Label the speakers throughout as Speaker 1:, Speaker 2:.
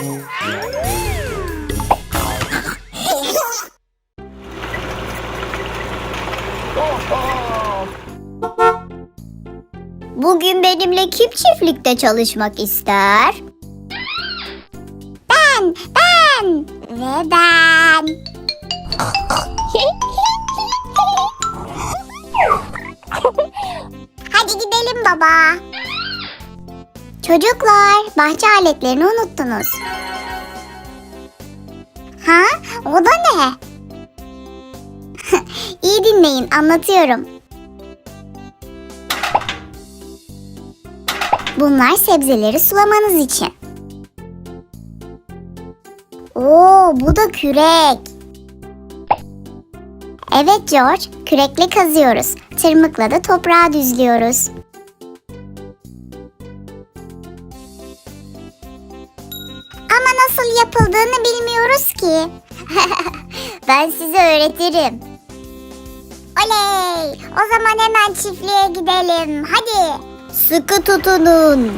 Speaker 1: Bugün benimle kim çiftlikte çalışmak ister? Ben, ben ve ben. Hadi gidelim baba. Çocuklar, bahçe aletlerini unuttunuz. Ha? O da ne? İyi dinleyin, anlatıyorum. Bunlar sebzeleri sulamanız için. Oo, bu da kürek. Evet George, kürekle kazıyoruz. Tırmıkla da toprağı düzlüyoruz. Yapıldığını bilmiyoruz ki. ben size öğretirim. Oley! O zaman hemen çiftliğe gidelim. Hadi. Sıkı tutunun.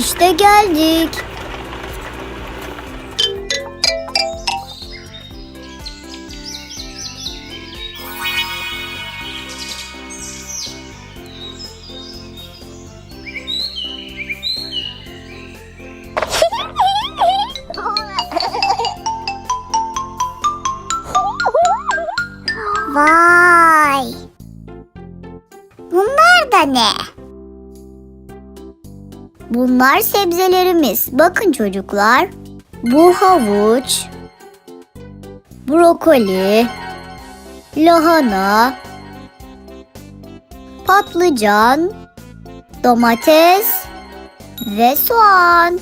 Speaker 1: İşte geldik. Vay. Bunlar da ne? Bunlar sebzelerimiz. Bakın çocuklar. Bu havuç, brokoli, lahana, patlıcan, domates ve soğan.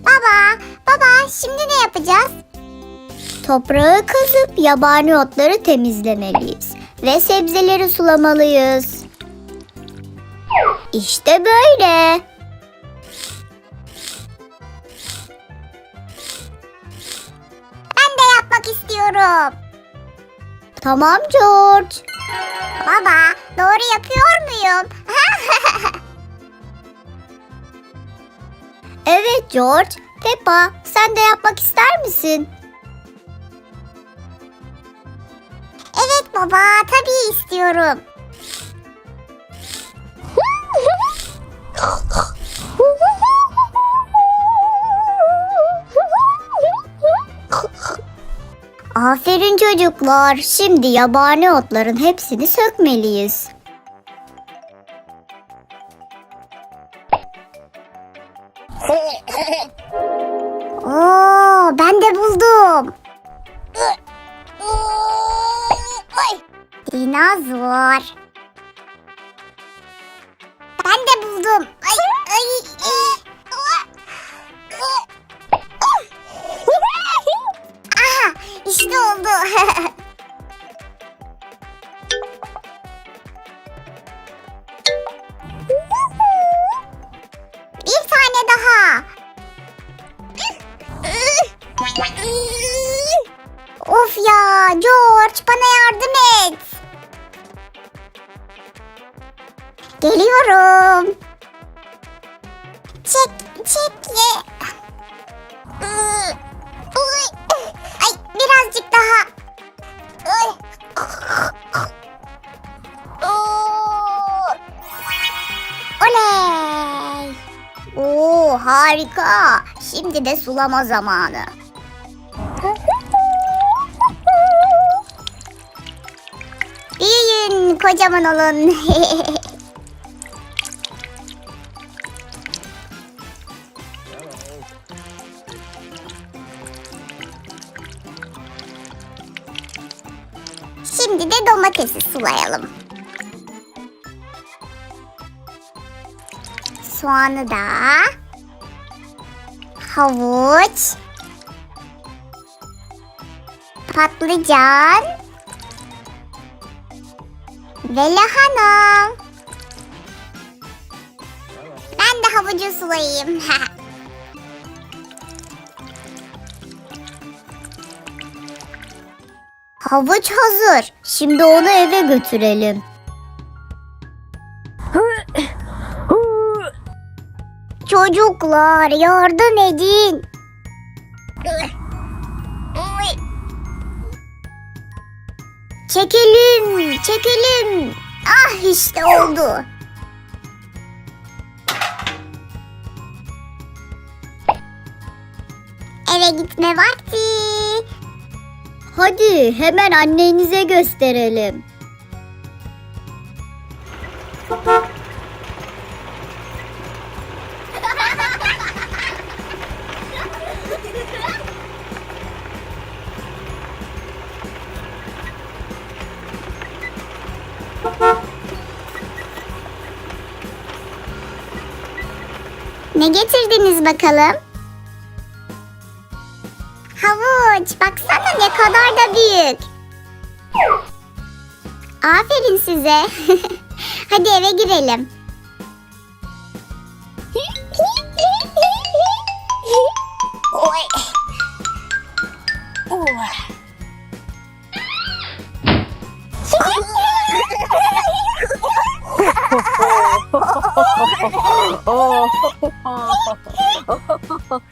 Speaker 1: Baba, baba şimdi ne yapacağız? Toprağı kazıp yabani otları temizlemeliyiz ve sebzeleri sulamalıyız. İşte böyle. Yapmak istiyorum. Tamam George. Baba, doğru yapıyor muyum? evet George. Peppa, sen de yapmak ister misin? Evet baba, tabii istiyorum. Aferin çocuklar. Şimdi yabani otların hepsini sökmeliyiz. Oo, ben de buldum. Dinozor. Ben de buldum. George bana yardım et. Geliyorum. Çek çek. Ay birazcık daha. Oley. Oo harika. Şimdi de sulama zamanı. Büyüyün, kocaman olun. Şimdi de domatesi sulayalım. Soğanı da havuç patlıcan Vela Hanım. Ben de havucu sulayayım. Havuç hazır. Şimdi onu eve götürelim. Çocuklar yardım edin. Çekelim, çekelim. Ah işte oldu. Eve gitme vakti. Hadi hemen annenize gösterelim. Ne getirdiniz bakalım? Havuç, baksana ne kadar da büyük. Aferin size. Hadi eve girelim. 哦哦哦哦哦哦哦哦哦哦